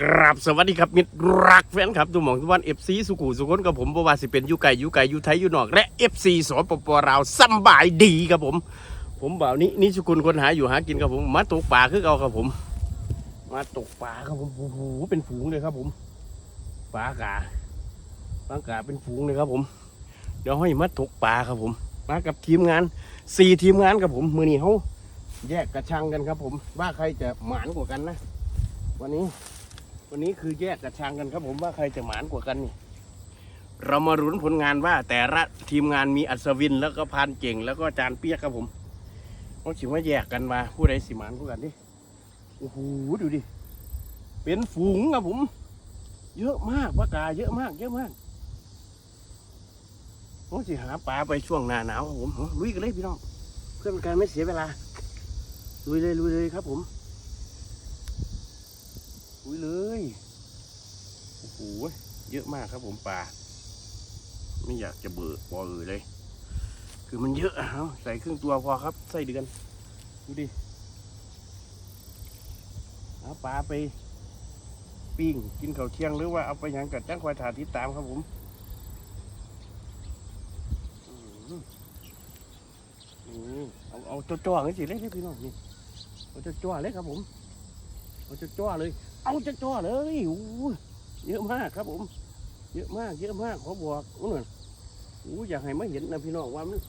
กราบสวัสดีครับมิตรรักแฟนครับทุกหมองทุกวันเอฟซีสุขุสุขนกับผมบว่าสิเป็นอยูไก่ยูไก่ยูไทยยูนอก และเอฟซีสปปลาวสบายดีครับผม ผมบ่าวนี้นี่สุกุลคนหาอยู่หากินครับผมมาตกปลาคือเอาครับผม มาตกปลาครับผมโอ้โหเป็นฝูงเลยครับผมปลากาปลากาเป็นฝูงเลยครับผม เดี๋ยวให้มาตกปลาครับผม มากับทีมงานสี่ทีมงานครับผมมือนี้เขาแยกกระชังกันครับผม ว่าใครจะหมานกว่ากันนะ วันนี้ วันนี้คือแยกกระชังกันครับผมว่าใครจะหมานกว่ากันนี่ เรามารุ้นผลงานว่าแต่ละทีมงานมีอัศวินแล้วก็พานเก่ง แล้วก็จานเปียกครับผมต้องชิมว่าแยกกันมาผู้ใดสิหมานกว่ากันดิโอ้โหดูดิ เป็นฝูงครับผม เยอะมากปลากาเยอะมาก เยอะมากต้องสิหาปลาไปช่วงหน้าหนาวครับผมลุยกันเลยพี่น้อง เพื่อเป็นการไม่เสียเวลาลุยเลยลุยเลยครับผม อุ้ยเลยโอ้โหเยอะมากครับผมปลาไม่อยากจะเบิกปอเออเลย คือมันเยอะอะเอาใส่ครึ่งตัวพอครับใส่เดือนดูดิเอาปลาไปปิ้งกินข้าวเที่ยงหรือว่าเอาไปหยังกัดจ้างควายถาติดตามครับผมอืมนี่เอาเอาจ้อๆงั้นสิเลยเด้อพี่น้องนี่เอาจ้อๆเลยครับผม เอาจ้อเลย เอาจ้อเลยโอ้ยเยอะมากครับผม เยอะมาก เยอะมากขอบอกนู่นโอ้ยอยากให้มาเห็นนะพี่น้องว่ามัน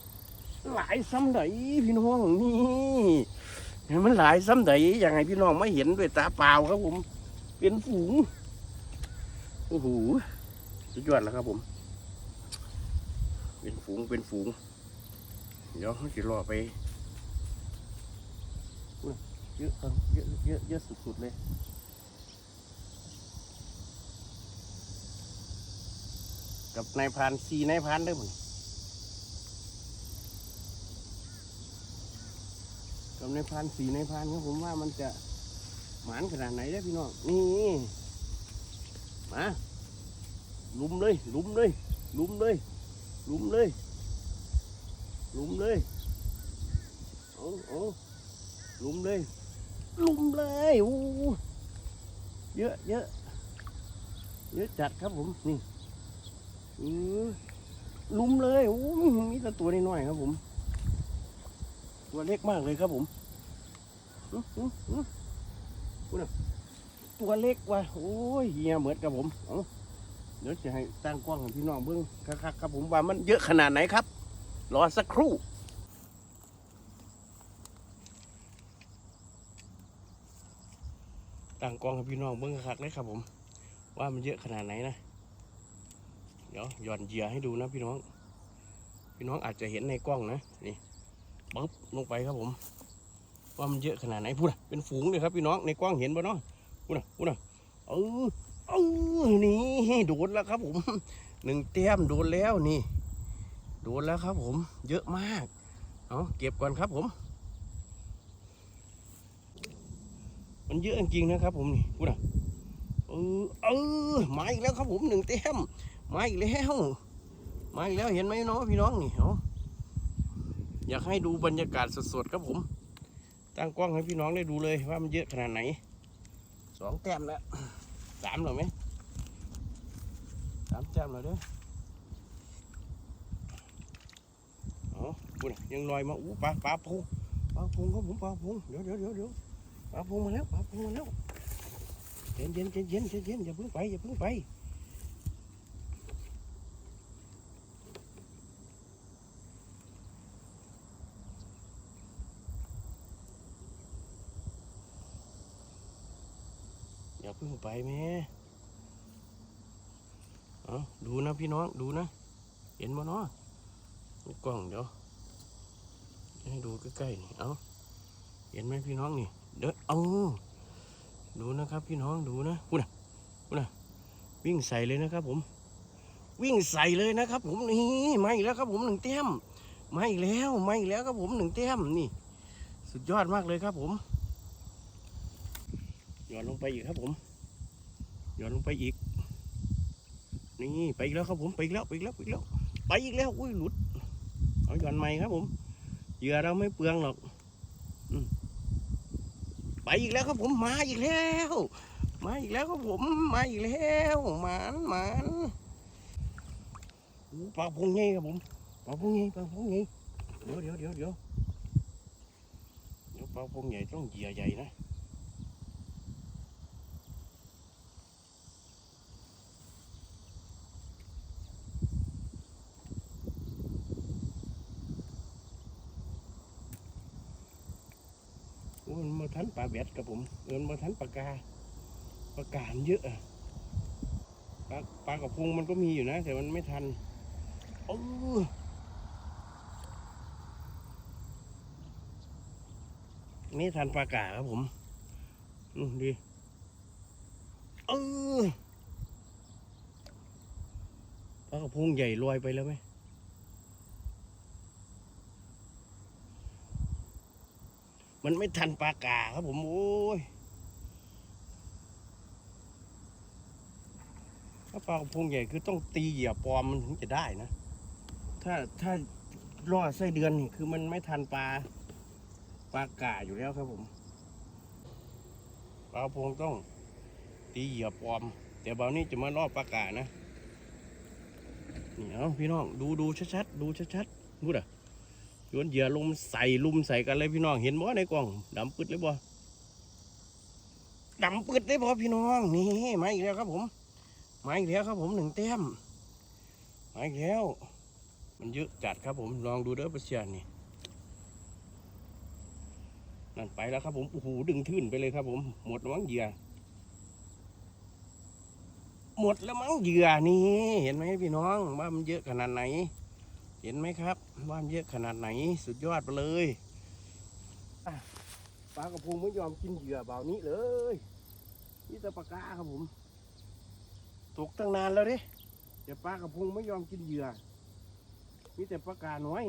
หลายซ้ำใดพี่น้องนี่เห็นมันหลายซ้ำใดอยากให้พี่น้องมาเห็นด้วยตาเปล่าครับผม เป็นฝูงโอ้โหสุดยอดแล้วครับผม เป็นฝูงเป็นฝูง เดี๋ยวเขาจะรอไป เยอะครับเยอะเยอะเยอะสุดๆเลยกับนายพรานซีนายพรานด้อมึงกับนายพรานสีนายพรานครับผมว่ามันจะหมานขนาดไหนได้พี่น้องนี่มาลุมเลยลุมเลยลุมเลยลุมเลยลุมเลยเอาเอาลุมเลย ลุมเลยโอ้เยอะเยอะเยอะจัดครับผมนี่อือลุมเลยโอ้มีแต่ตัวน้อยๆครับผม ตัวเล็กมากเลยครับผมอื้ออื้ออื้อตัวเล็กว่ะโอ้ยเฮียเหมือนกับผมเอเดี๋ยวจะให้ตั้งกล้องให้พี่น้องเบิ้งคักๆครับผมว่ามันเยอะขนาดไหนครับ รอสักครู่ ตั้งกล้องให้พี่น้องเบิ้งคักเลยครับผม ว่ามันเยอะขนาดไหนนะ เดี๋ยวหย่อนเหยื่อให้ดูนะพี่น้อง พี่น้องอาจจะเห็นในกล้องนะนี่ปึ๊บลงไปครับผม ว่ามันเยอะขนาดไหนพูดนะเป็นฝูงเลยครับพี่น้องในกล้องเห็นปะเนาะพูดนะพูดนะเออเออนี่โดนแล้วครับผมหนึ่งเต้มโดนแล้วนี่ โดนแล้วครับผม เยอะมากเอาเก็บก่อนครับผม มันเยอะจริงนะครับ ผมนี่พูดนะเออเออมาอีกแล้วครับผมหนึ่งเต็มมาอีกแล้วมาอีกแล้วเห็นไหมเนาะพี่น้องนี่เอาอยากให้ดูบรรยากาศสดๆครับผม ตั้งกล้องให้พี่น้องได้ดูเลยว่ามันเยอะขนาดไหนสองแต้มแล้วสามหรอไหมสามแต้มแล้วเด้อเอาพูดนะยังลอยมาอู้ปลาปลาพงปลาพงครับผมปลาพงเดี๋ยวเดี๋ยวเดี๋ยว ปลาพงมาแล้วปลาพงมาแล้วเย็นเย็นเย็นเย็นเย็นอย่าเพิ่งไปอย่าเพิ่งไปอย่าเพิ่งไปแม่เอาดูนะพี่น้องดูนะ เห็นบ่เนาะกล้องเดี๋ยวให้ดูใกล้ๆนี่เอาเห็นไหมพี่น้องนี่ เด้อเอาดูนะครับพี่น้องดูนะพูดนะพูดนะวิ่งใส่เลยนะครับผม วิ่งใส่เลยนะครับ ผมนี่มาอีกแล้วครับผมหนึ่งแต้มมาอีกแล้วมาอีกแล้วครับผมหนึ่งแต้มนี่ สุดยอดมากเลยครับผมหย่อนลงไปอีกครับผมหย่อนลงไปอีก นี่ไปอีกแล้วครับผมไปอีกแล้วไปอีกแล้วไปอีกแล้วไปอีกแล้วอุ้ยหลุดเอาหย่อนใหม่ครับผมเหยื่อเราไม่เปลืองหรอก ไปอีกแล้วครับผมมาอีกแล้ว มาอีกแล้วครับผมมาอีกแล้วหมานหมานอู้ปลาพงไงครับผมปลาพงไงปลาพงไงเดี๋ยวเดี๋ยวเดี๋ยวเดี๋ยวเดี๋ยวปลาพงใหญ่ต้องเหยื่อใหญ่นะโอ้ยมันมาทันปลา แบดครับผมเอินมาทันปลากาปลากาเยอะปลาปลากระพงมันก็มีอยู่นะ แต่มันไม่ทันโอ้ไม่ทันปลากาครับผมอืมดีเออปลากระพงใหญ่ลอยไปแล้วไหม มันไม่ทันปลากาครับผม โอ้ยถ้าปลากระพงใหญ่คือต้องตีเหยื่อปลอมมันถึงจะได้นะ ถ้าถ้ารอไส้เดือนนี่คือมันไม่ทันปลาปลากาอยู่แล้วครับผมปลากระพงต้องตีเหยื่อปลอม แต่เบานี้จะมาล่อปลากานะนี่เอาพี่น้องดูดูชัดๆดูชัดๆดูด่ะ โยนเหยื่อลมใส่ลุมใส่กันเลยพี่น้องเห็นบ่ในกล่องดำปึดเลยบ่ดำปึดเลยบ่พี่น้องนี่มาอีกแล้วครับผมมาอีกแล้วครับผมหนึ่งแต้มมาอีกแล้ว มันเยอะจัดครับผมลองดูเด้อประเชียนนี่นั่นไปแล้วครับผมโอ้โหดึงทื่นไปเลยครับผม หมดวมั้งเหยื่อหมดแล้วมั้งเหยื่อนี่เห็นไหมพี่น้องว่ามันเยอะขนาดไหน เห็นไหมครับว่ามันเยอะขนาดไหนสุดยอดไปเลยอะปลากระพงไม่ยอมกินเหยื่อเบานี้เลยนี่แต่ปลากาครับผมตกตั้งนานแล้วเด้แต่ปลากระพงไม่ยอมกินเหยื่อมีแต่ปลากาน้อย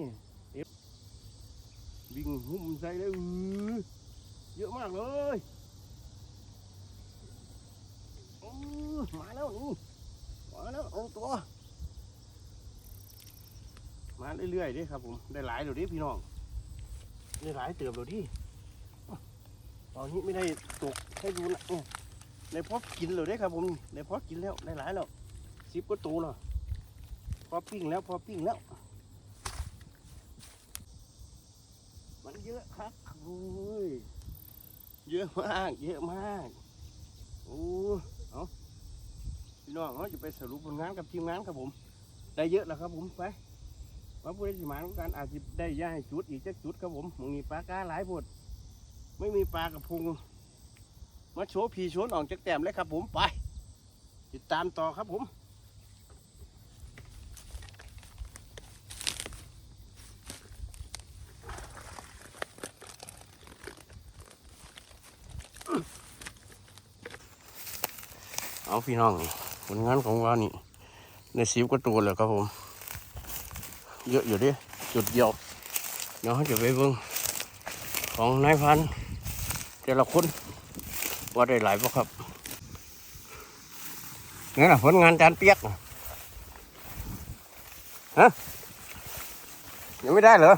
เอฟวิ่งหุ่มใส่เลยอือเยอะมากเลยอื้อมาแล้วนี่มาแล้วเอาตัว มาเรื่อยๆดิครับผมได้หลายเดี๋ยวดิพี่น้องได้หลายเติบเดี๋ยวดิตอนนี้ไม่ได้ตกให้ดูนะในพอกินเลยได้ครับผมในพอกินแล้วได้หลายแล้วสิบก็ตัวแล้วพอปิ้งแล้วพอปิ้งแล้ว มันเยอะครับโอ้ยเยอะมาก เยอะมากโอ้เอาพี่น้องเราจะไปสรุปผลงานกับทีมงานครับผม ได้เยอะแล้วครับผมไป ว่าผู้ใดสิมาต้องการอาจจะได้ย่าให้จุดอีกจักจุดครับผมมึงมีปลากาหลายพดไม่มีปลากระพงมาโชว์พีโชว์ออกจากแต้มเลยครับผมไป ติดตามต่อครับผมเอาพี่น้องนี่ผลงานของเรานี่ในสิบกว่าตัวเลยครับผม เยอะอยู่ดิจุดเดียวเดี๋ยวจะไปเบิ่งของนายพันแต่ละคนว่าได้หลายปะครับนี่นะผลงานจานเปียกฮะยังไม่ได้เหรอ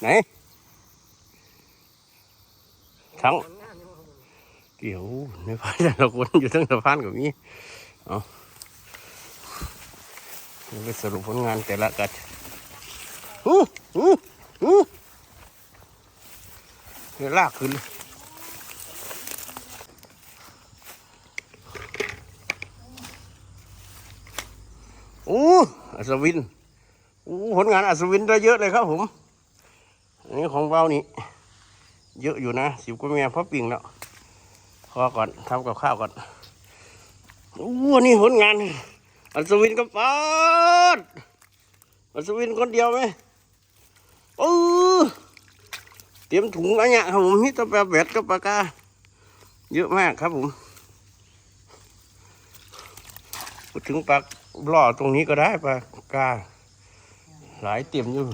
ไหนทั้งเดี๋ยวนายพันแต่ละคนอยู่ทั้งสะพานกับนี้ นี่ไปสรุปผลงานแต่ละกันหูหูหูเนี่ยลากขึ้นโอ้อัศวินโอ้ผลงานอัศวินได้เยอะเลยครับผม อันนี้ของเบานี่เยอะอยู่นะสิบกว่าเมียพอปิ่งแล้วพอก่อนทำกับข้าวก่อนโอ้นี่ผลงาน อัศวินกับปาดอัศวินคนเดียวไหมเออเตรียมถุงอะไรเนี่ยครับผมนี่ตะแปะแบดกับปากกาเยอะมากครับผมพูดถึงปากล่อตรงนี้ก็ได้ปลากา หลายเต็มอยู่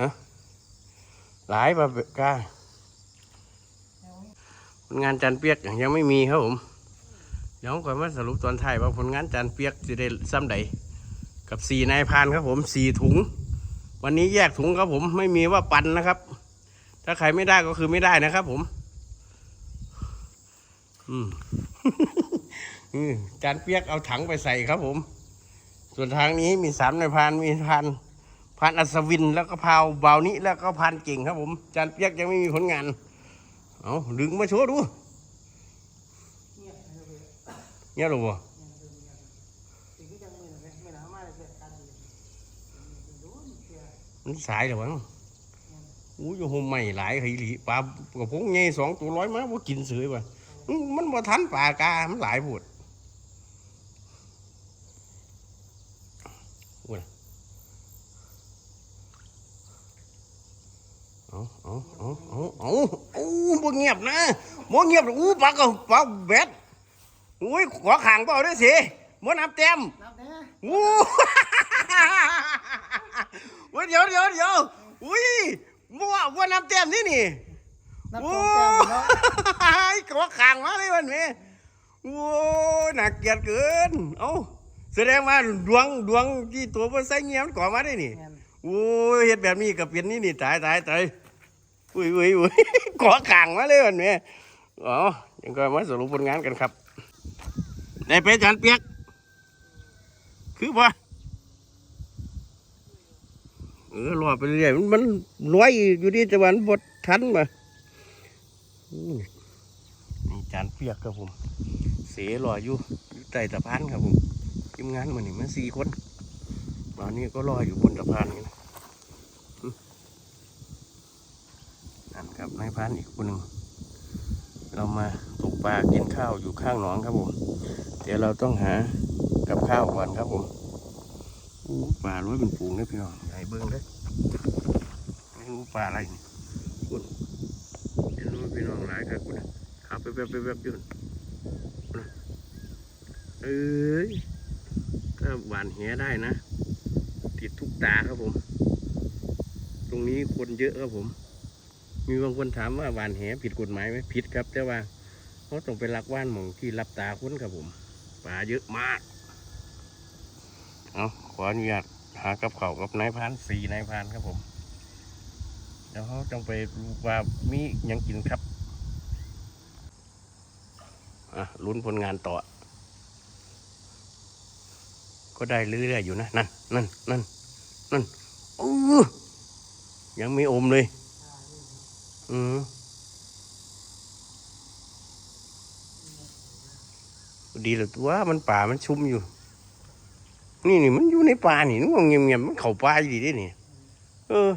ฮะหลายปลากางานจานเปียกยังไม่มีครับผม เดี๋ยวก่อนมาสรุปตอนท้ายว่าผลงานจานเปียกจะได้ซ้ำใดกับสี่นายพานครับผมสี่ถุง วันนี้แยกถุงครับผมไม่มีว่าปันนะครับ ถ้าใครไม่ได้ก็คือไม่ได้นะครับผม อืมจานเปียกเอาถังไปใส่ครับผม ส่วนทางนี้มีสามนายพานมีพานพรานอัศวินแล้วก็พาวเบานี้แล้วก็พรานเก่งครับผมจานเปียกยังไม่มีผลงาน เอาดึงมาโชว์ดู เนี่ยหรอวะมันสายหรอวะอู้ยโหใหม่หลายหีหลีปลากระพงไงสองตัวร้อยมาว่ากินเสือวะมันบ่ทันปลากา มันหลายปวดเอาเอาเอาเอาเอาอู้บ่เงียบนะบ่เงียบอู้ปากก็ปาแบด อุ้ยขอขางเปล่าด้วยสิบ่น้ำเต็มนับแน่อู้ เว้ยเดี๋ยวเดี๋ยวเดี๋ยวอุ้ยบ่ว่าบ่น้ำเต็มนี่นี่นับสโอ้องแต้มเนาะยขอขางมาเลยวันนี้โอ้ยน่าเกลียดเกิน เอ้าแสดงว่าดวงดวงที่ตัวบ่ใส่เงียบมันก่อมาได้นี่ แม่นโอ้ยเฮ็ดแบบนี้กับเปลี่ยนนี่นี่ตายตายตายอุ้ยอุ้ยอุ้ย ขอขังมาเลยวันนี้อ๋อยังก็มาสรุปผลงานกันครับ ได้ไปจานเปียก คือว่าเออรอไปเรื่อยมันมันรวยอยู่ดีแต่วามันบดทันมาอืมนี่จานเปียกครับผม เสียรออยู่อยู่ใต้สะพานครับผมทีมงานมันนี่มันสี่คนตอนนี้ก็รออยู่บนสะพานนี่นะนั่นครับนายพรานอีกคนหนึ่งเรามาตกปลากินข้าวอยู่ข้างหนองครับผม เดี๋ยวเราต้องหากับข้าวก่อนครับผมอู้ปลาร้อยเป็นฝูงเลยพี่น้องใหญ่เบิ้งเลยไม่รู้ปลาอะไรนี่คุณไม่รู้พี่น้องหลายครับคุณขับไปแบบไปแบบอยู่นะเอ้ยถ้าหวานแหได้นะ ติดทุกตาครับผม ตรงนี้คนเยอะครับผม มีบางคนถามว่าหวานแหผิดกฎหมายไหมผิดครับ แต่ว่าเขาต้องไปลักว่านหมองที่รับตาคนครับผม ปลาเยอะมาก เอาขออนุญาตหากับเขากับนายพรานสี่นายพรานครับผมเดี๋ยวเขาต้องไปดูว่ามียังกินครับ อะลุ้นผลงานต่อ ก็ได้เรื่อยๆอยู่นะ นั่น นั่น นั่น นั่นอู้ยังไม่อมเลย อืม ดีแล้วตัวมันป่ามันชุ่มอยู่ นี่นี่มันอยู่ในป่านี่นึกว่าเงียบๆมันเข้าป่าอยู่ดีด้นี่เออ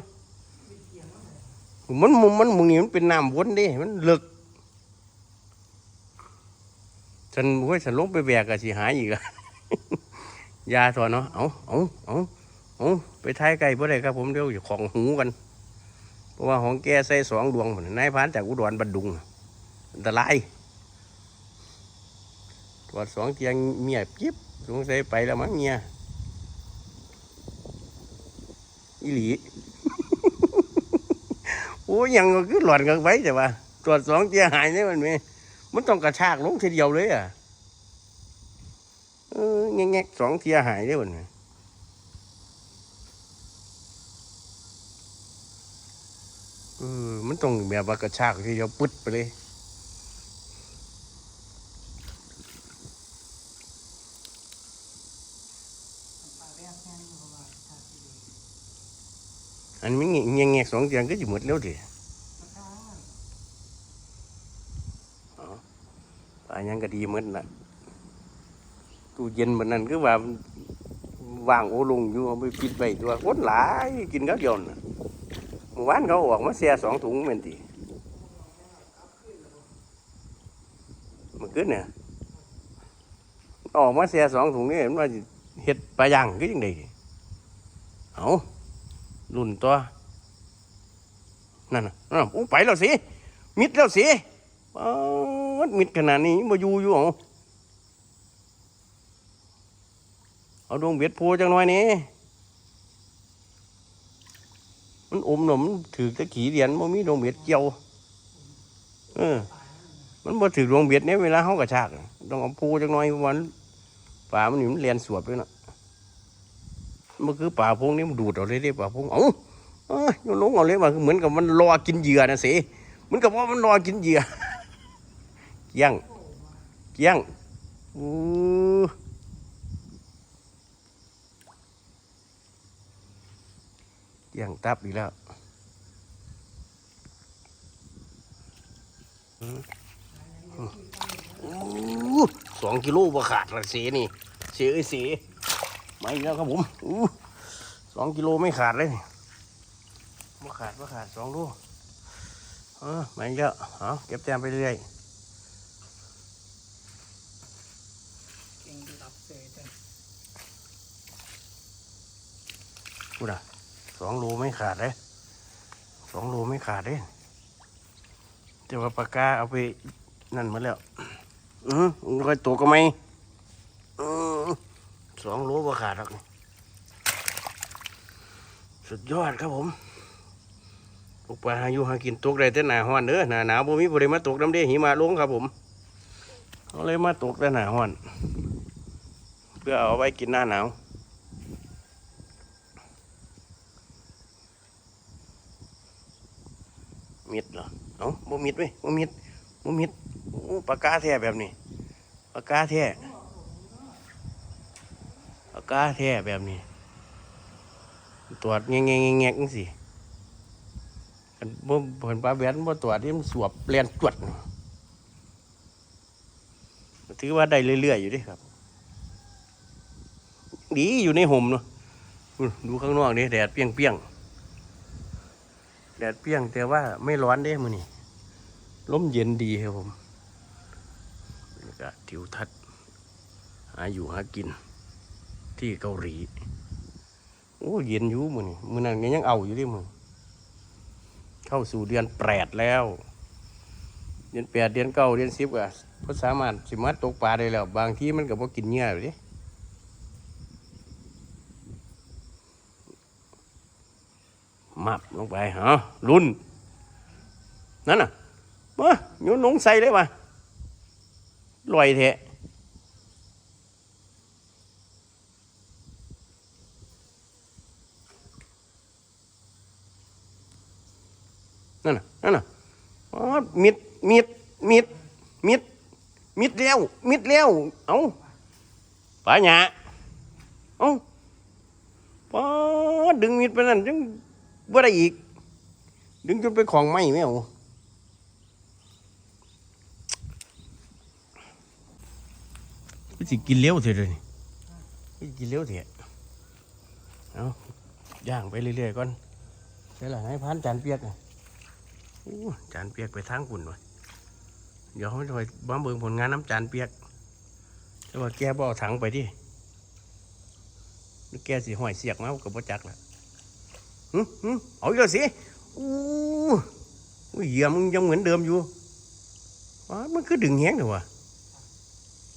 มันมุมมันมึงนี่มันเป็นน้ำวนด้มันเลิกฉันโอ้ยฉันลงไปแบกอะสิหายอีกอะยาถอนเนาะเอาเอาเอาเอาไปท้ายไก่เพื่อไรครับผมเดี๋ยวอย่าของหูกันเพราะว่าของแกใส่สองดวงนนายพานจากอุดรบันดุงอันตราย ตรวจสองเตียงเมียจิ๊บสงสัยไปแล้วมั้งเมียอีหลีโอ้ยยังก็คือหลอนกันไว้แต่ว่าตรวจสองเตียงหายเนี่ยมันไหมมันต้องกระชากลงทีเดียวเลยอะเออแงกๆสองเทียหายได้หมดไหมเออมันต้องแบบว่ากระชากทีเดียวปึ๊ดไปเลย ปลาแรกแค่นี้ประมาณห้าสิบเอ็ด อันนี้มันแงงแงกสองเตียงก็จะหมดแล้วดิราคาปลายังก็ดีหมดนะตู้เย็นมันนั่นคือว่าว่างโอลงอยู่เอาไปปิดไปตัวคนหลายกินข้าวเดียวน่ะเมื่อวานเขาออกมาเสียสองถุงเหมือนทีมันขึ้นเนี่ยออกมาเสียสองถุงนี่มันว่าสิเห็ดปลาย่างก็ยังไงเอา รุ่นตัวนั่นน่ะอู้ไปแล้วสิมิดแล้วสิมิดขนาดนี้มาอยู่อยู่เอาเอาดวงเบียดโพจังหน่อยนี่มันอมหนมถือตะขี่เหรียญมันมีดวงเบียดเกี่ยว เออ มันบ่ถือดวงเบียดเนี่ยเวลาเขากระชาก ต้องเอาโพจังหน่อยวันป่ามันนี่มันเรียนสวดไปน่ะ มันคือป่าพงนี่มันดูดเอาเลยเด้ป่าพงเอ้าเอ้ยโยนลงเอาเลยว่าเหมือนกับมันรอกินเหยื่อนะสิเหมือนกับว่ามันรอกินเหยื่อเกี้ยงเกี้ยงอู้เกี้ยงตับอีกแล้วอู้สองกิโลบ่ขาดละเสีนี่เสียเอ้ยเสีย มาอีกแล้วครับผมอู้สองกิโลไม่ขาดเลยนี่บ่ขาดบ่ขาดสองโลเออมาอีกแล้วเอาเก็บแต้มไปเรื่อยเก่งรับเสยจังพูดอะสองโลไม่ขาดเลยสองโลไม่ขาดเลยแต่ว่าปากกาเอาไปนั่นหมาแล้ว อือก็ตัวก็ไม่อือ สองโลบ่ขาดหรอกสุดยอดครับผมตกปลาหาอยู่หากินตกได้แต่หนาห้อนเด้อหนาหนาวบ่มีบ่ได้มาตกน้ำเด้หิมะลงครับผมเขาเลยมาตกแต่หนาห้อน เพื่อเอาไว้กินหน้าหนาวมิดเหรอเอ้าบ่มิดเว้ยบ่มิดบ่มิดโอ้ปากกาแท้แบบนี้ปากกาแท้ากาแท้แบบนี้ ตรวจแงงแงงแงงจังสิอันบ่เห็นปลาแหวนบ่ตรวจที่มันสวบเลียนจวดถือว่าได้เรื่อยๆอยู่ดิครับ ดีอยู่ในห่มเนาะดูข้างนอกนี่แดดเปรี้ยงแดดเปี้ยงแต่ว่าไม่ร้อนเด้มือนี่ลมเย็นดีครับผมนี่ก็ทิวทัศน์หาอยู่หากิน ที่เกาหลี โอ้เย็นอยู่มือนี่มือนั้นยังเอาอยู่ดิมือเข้าสู่เดือนแปดแล้ว เดือนแปดเดือนเก้าเดือนสิบอะก็สามารถสิมาตกปลาได้แล้ว บางที่มันก็บ่กินเงื่ออยู่เดิมับลงไปฮะรุ่น นั่นน่ะมาโยนลงใส่เลยมาลอยเทะ นั่นน่ะนั่นน่ะอ๋อมิดมิดมิดมิดมิดแล้วมิดแล้วเอาป้าหยาเอาป้าดึงมิดไปนั่นจังบ่ได้อีก ดึงจนไปของไหมไม่เอาไปสิกินเลี้ยวเถอะเลยไปกินเลี้ยวเถอะเอาย่างไปเรื่อยๆก่อนใช่หรอให้พันจานเปียกอะ อู้จานเปียกไปทางคุณวะเดี๋ยวเขาจะไปบ้าเบิงผลงานน้ำจานเปียกแต่ว่าแกบเอาถังไปดิหรือแกสิห้อยเสียกมากับบ่จักล่ะหึหึเอาอีกแล้วสิอู้หูเหยี่ยมึงยังเหมือนเดิมอยู่ว้ามันคือดึงแห้งเลยวะ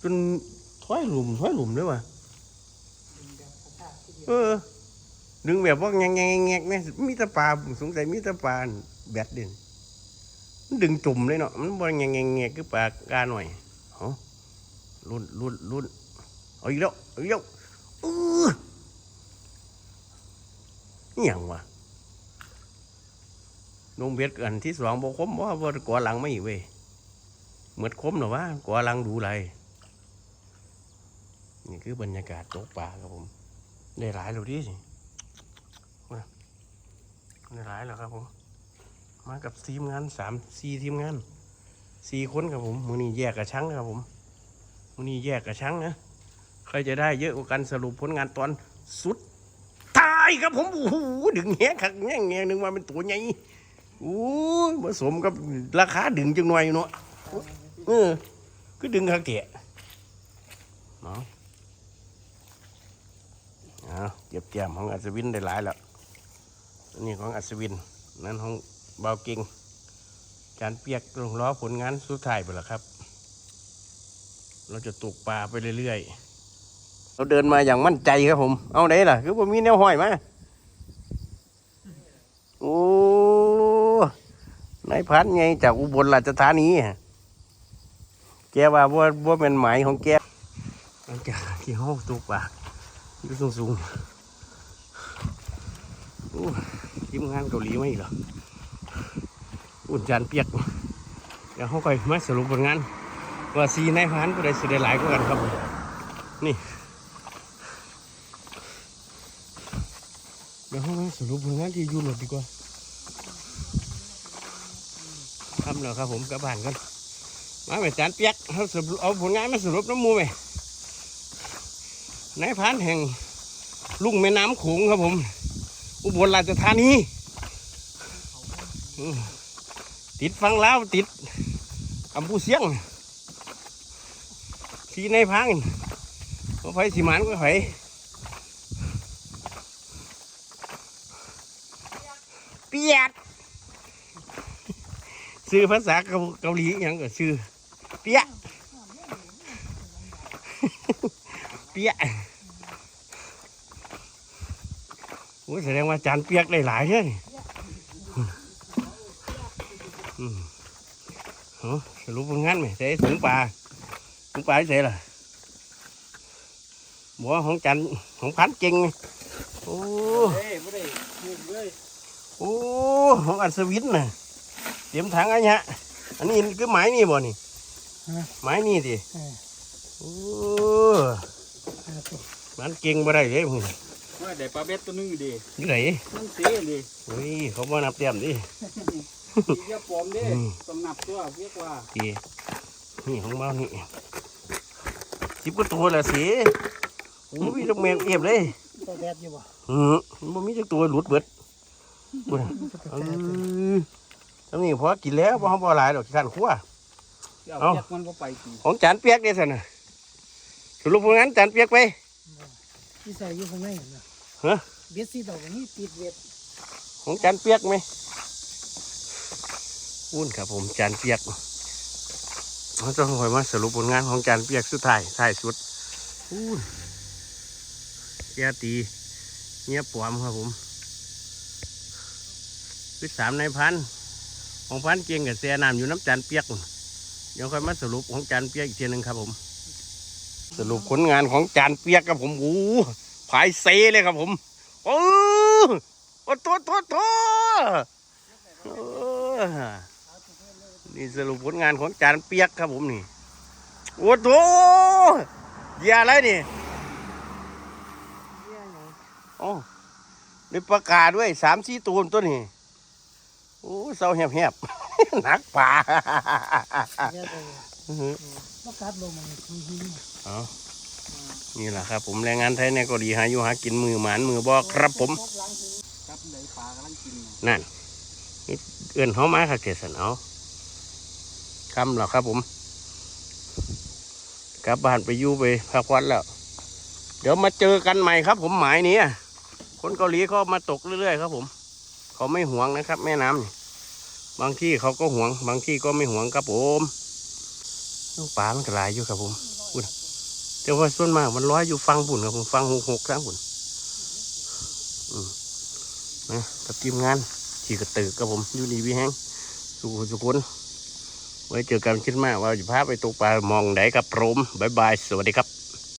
จนถ้อยหลุมถ้อยหลุมเลยวะดึงแบบกระเออ ดึงแบบว่าแงงแงงแงงเนี่ยมีตะปลาสงสัยมีตะปลาแบดเด่น มันดึงจุ่มเลยเนาะมันบ่แงงแงงแงงคือปลากาหน่อยเอารุ่นรุ่นรุ่นเอาอีกแล้วเอาอีกแล้วเออนี่ยังวะนงเบ็ดอันที่สองบอกคมว่าว่าก่อหลังไม่เว้ยเหมือนคมหรอวะก่อหลังดูไรนี่คือบรรยากาศตกปลาครับผมได้หลายแล้วดิได้หลายแล้วครับผม มากับทีมงานสามสี่ทีมงานสี่คนครับผมมือนี้แยกกับช้างครับผมมือนี้แยกกับช้างนะใครจะได้เยอะกว่ากันสรุปผลงานตอนสุดท้ายครับผมโอ้โหดึงแหกขักแง่งแง่นึงมาเป็นตัวใหญ่โอ้ยผสมกับราคาดึงจังหน่อยเนาะเออก็ดึงคาเกะเนาะเอาเก็บแก้มของอัศวินได้หลายแล้วนนี้ของอัศวิน นั้นของ เบาเก่งจานเปียกลงล้อผลงานสุดท้ายไปแล้วครับ เราจะตกปลาไปเรื่อยๆ เราเดินมาอย่างมั่นใจครับผม เอาไหนล่ะ คือผมมีแนวห้อยมาโอ้นายพันไงจากอุบลราชธานีอะแกว่าว่าว่าเป็นหมายของแกหลังจากที่ห้องตกปลาอยู่สูงสูงทีมงานเกาหลีไม่เหรอ อุ่นจานเปียก เดี๋ยวเขาก็มาสรุปผลงานว่าซีในพันผู้ใดสิได้หลายกว่ากันครับผมนี่ เดี๋ยวเขามาสรุปผลงานที่ยูโรดดีกว่าทำแล้วครับผมกลับบ้านกันมาไปจานเปียกเขาสรุปเอาผลงานมาสรุปน้ำมูไปในพันแห่งลุ่งแม่น้ำโขงครับผม อุบลราชธานีอื ติดฟังแล้วติดกำพูเสียงสีในพังเอาไฟสีมันก็ไฟเปียดชื่อภาษาเกาเกาหลีอย่างก็ชื่อเปียเปียโอ้แสดงว่าจานเปียกได้หลายเนี่ย อืมเอาสรุปผลงานไหมใส่ถุงปลาถุงปลาใส่ล่ะบัวของจันของพันเก่งไงโอ้เฮ้ยไม่ได้หุบเลยโอ้ของอัศวินน่ะเตรียมถังอันเนี้ยอันนี้คือไม้นี่บ่นี่ไม้นี่สิเออโอ้ห้าสิบมันเก่งบ่ได้เลยมึงว่าได้ปลาเบ็ดตัวนึงดินี่ไหนมันเสียดิเฮ้ยเขาบ่นับเตรียมดิอี เยี่ยปลอมดิอืมต้องนับตัวเรียกว่าดีนี่ของเรานี่สิบกว่าตัวละสิโอ้ยลูกแมวเอียบเลยตัวแดดอยู่บ่อืมมันบ่มีจักตัวหลุดเบิดบุญเออทำนี่พอกินแล้วบ่เฮาบ่หลายดอกขี้ขันคั่วเอาเอ้าเปียกมันก็ไปกินของจานเปียกเด้ซั่นน่ะสรุปว่างั้นจานเปียกไปที่ใส่อยู่ข้างในเห็นไหมฮะเบ็ดสีดอกนี้ติดเบ็ดของจานเปียกไหม อุ่นครับผมจานเปียกเราจะคอยมาสรุปผลงานของจานเปียกสุดท้ายท้ายสุดอุ่นแกตีเงียบปวมครับผมคือสามในพันของพันเกียงกับแซ่น้ำอยู่น้ำจานเปียกเดี๋ยวค่อยมาสรุปของจานเปียกอีกทีหนึ่งครับผม สรุปผลงานของจานเปียกครับผมโอ้โหผายเซเลยครับผมโอ้โอ้โตโตโตเออ นี่สรุปผลงานของจานเปียกครับผมนี่ โอ้โตเหยาอะไรนี่โอ้ได้ประกาศด้วยสามสี่ตัวตัวนี้โอ้เศร้าแหบๆหนักป่าเยอะเลยก็กัดลงมันหินเอานี่แหละครับผมแรงงานไทยในเกาหลีหาอยู่หากินมือหมานมือบอกครับผมกับไหนปลากำลังกินนั่นนี่เอื่นเขามาค่ะเกสันเอา คำแล้วครับผม กลับบ้านไปยู่ไปพักวันแล้ว เดี๋ยวมาเจอกันใหม่ครับ ผมหมายนี้คนเกาหลีเขามาตกเรื่อยๆครับ ผม เขาไม่หวงนะครับ แม่น้ำนี่บางที่เขาก็หวง บางที่ก็ไม่หวงครับผมลูกปลามันก็หลายอยู่ครับผมอุ่นแต่ว่าส่วนมากมันร้อยอยู่ฟังบุ่นครับผมฟังหกหกครับบุ่นะกับทีมงานขี่กระตือกับผมอยู่นี่พี่แห้งสุขุสุขุน ไว้เจอกันคิดมากว่าจะพาไปตกปลามองไหนกับผมบายบาย สวัสดีครับ